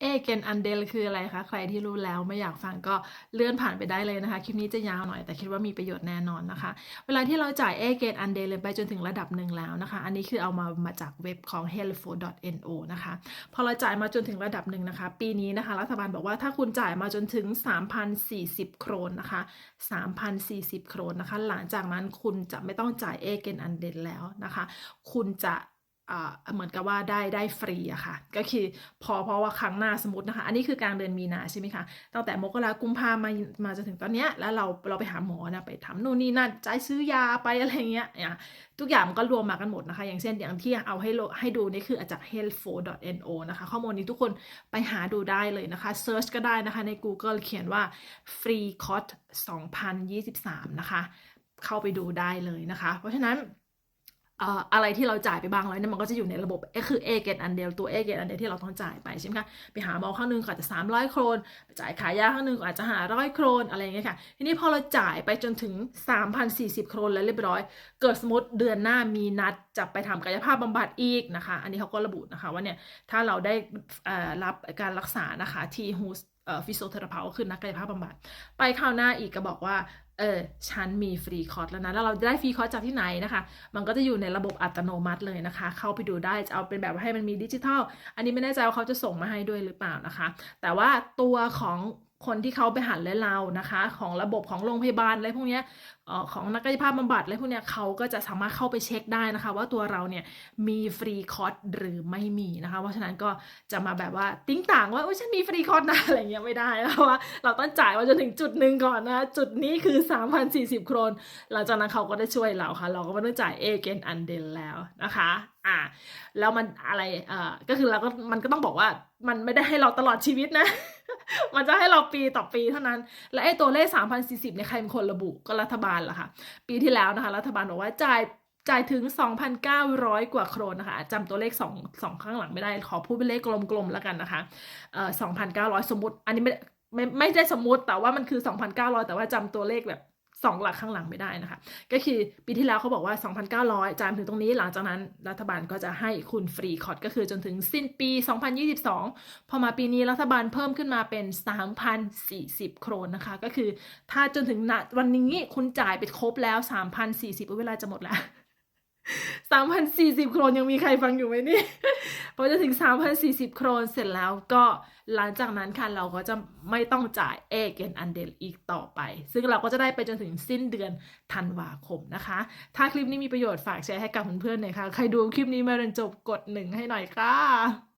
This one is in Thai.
เอเกนอันเดลคืออะไรคะ ใครที่รู้แล้วไม่อยากฟังก็เลื่อนผ่านไปได้เลยนะคะ คลิปนี้จะยาวหน่อยแต่คิดว่ามีประโยชน์แน่นอนนะคะ เวลาที่เราจ่ายเอเกนอันเดลไปจนถึงระดับหนึ่งแล้วนะคะ อันนี้คือเอามามาจากเว็บของ h e l f o no นะคะ พอเราจ่ายมาจนถึงระดับหนึ่งนะคะ ปีนี้นะคะ รัฐบาลบอกว่าถ้าคุณจ่ายมาจนถึง 3,040 โครนนะคะ 3,040 โครนนะคะ หลังจากนั้นคุณจะไม่ต้องจ่ายเอเกนอันเดลแล้วนะคะ คุณจะ เหมือนกับว่าได้ได้ฟรีอะค่ะ ก็คือพอเพราะว่าครั้งหน้าสมมตินะคะ อันนี้คือกลางเดือนมีนาใช่ไหมคะ ตั้งแต่มกรากุมภามามาจนถึงตอนเนี้ยแล้วเราเราไปหาหมอนะไปทำนู่นนี่นั่นจ่ายซื้อยาไปอะไรเงี้ยเนี่ยทุกอย่างมันก็รวมมากันหมดนะคะ อย่างเช่นอย่างที่เอาให้ให้ดูนี่คือจาก healthfo.no นะคะ ข้อมูลนี้ทุกคนไปหาดูได้เลยนะคะ search ก็ได้นะคะใน Google เขียนว่า free cost 2023 นะคะ เข้าไปดูได้เลยนะคะ เพราะฉะนั้น อะไรที่เราจ่ายไปบ้างแล้วเนี่ยมันก็จะอยู่ในระบบก็คือเอเกตอันเดียวตัวเอเกตอันเดียวที่เราต้องจ่ายไปใช่ไหมคะไปหาหมอข้างหนึงก็อาจจะ 300 โครนไปจ่ายขายยาข้างหนึงก็อาจจะหาร้อยโครนอะไรอย่างเงี้ยค่ะ ทีนี้พอเราจ่ายไปจนถึง 3,040 โครนแล้วเรียบร้อย เกิดสมมติเดือนหน้ามีนัดจะไปทำกายภาพบำบัดอีกนะคะ อันนี้เขาก็ระบุนะคะว่าเนี่ยถ้าเราได้รับการรักษานะคะที่ฮูสฟิสิโอเทอราพาคือนักกายภาพบำบัด ไปคราวหน้าอีกก็บอกว่า เออฉันมีฟรีคอร์สแล้วนะ แล้วเราได้ฟรีคอร์สจากที่ไหนนะคะ มันก็จะอยู่ในระบบอัตโนมัติเลยนะคะ เข้าไปดูได้จะเอาเป็นแบบให้มันมีดิจิทัล อันนี้ไม่แน่ใจว่าเขาจะส่งมาให้ด้วยหรือเปล่านะคะ แต่ว่าตัวของ คนที่เขาไปหันและเรานะคะ ของระบบของโรงพยาบาลอะไรพวกนี้ของนักกายภาพบำบัดอะไรพวกนี้เขาก็จะสามารถเข้าไปเช็คได้นะคะ ว่าตัวเราเนี่ยมีฟรีคอร์สหรือไม่มีนะคะ เพราะฉะนั้นก็จะมาแบบว่าติ้งต่างว่าโอ้ยฉันมีฟรีคอร์สนะอะไรเงี้ยไม่ได้นะเพราะว่าเราต้องจ่ายมาจนถึงจุดหนึ่งก่อนนะจุดนี้คือ 3,040 โครนหลังจากนั้นเขาก็ได้ช่วยเราค่ะ เราก็ไม่ต้องจ่ายเอเกนอันเดนแล้วนะคะอ่าแล้วมันอะไรเอ่อก็คือเราก็มันก็ต้องบอกว่ามันไม่ได้ให้เราตลอดชีวิตนะ มันจะให้เราปีต่อปีเท่านั้น และไอ้ตัวเลข 3,040เนี่ยใครเป็นคนระบุก็รัฐบาลล่ะค่ะ ปีที่แล้วนะคะ รัฐบาลบอกว่าจ่ายจ่ายถึง 2,900 กว่าโครนนะคะจำตัวเลข2 2ข้างหลังไม่ได้ ขอพูดเป็นเลขกลมๆแล้วกันนะคะเอ่อ2,900 สมมติ อันนี้ไม่ไม่ไม่ได้สมมติแต่ว่ามันคือ 2,900 แต่ว่าจำตัวเลขแบบ สองหลักข้างหลังไม่ได้นะคะ ก็คือปีที่แล้วเขาบอกว่า 2,900จ่ายมาถึงตรงนี้หลังจากนั้นรัฐบาลก็จะให้คุณฟรีคอร์สก็คือจนถึงสิ้นปี 2022 พอมาปีนี้รัฐบาลเพิ่มขึ้นมาเป็น 3,040 โครนนะคะ ก็คือถ้าจนถึงณวันนี้คุณจ่ายไปครบแล้ว 3,040เวลาจะหมดแล้ว 3,040 โครนยังมีใครฟังอยู่ไหมนี่ อจะถึง 3,040 โครนเสร็จแล้วก็หลังจากนั้นค่ะเราก็จะไม่ต้องจ่ายเอเกนอันเดลอีกต่อไป ซึ่งเราก็จะได้ไปจนถึงสิ้นเดือนธันวาคมนะคะ ถ้าคลิปนี้มีประโยชน์ฝากแชร์ให้กับเพื่อนๆหน่อยค่ะ ใครดูคลิปนี้มาจนจบกดหนึ่งให้หน่อยค่ะ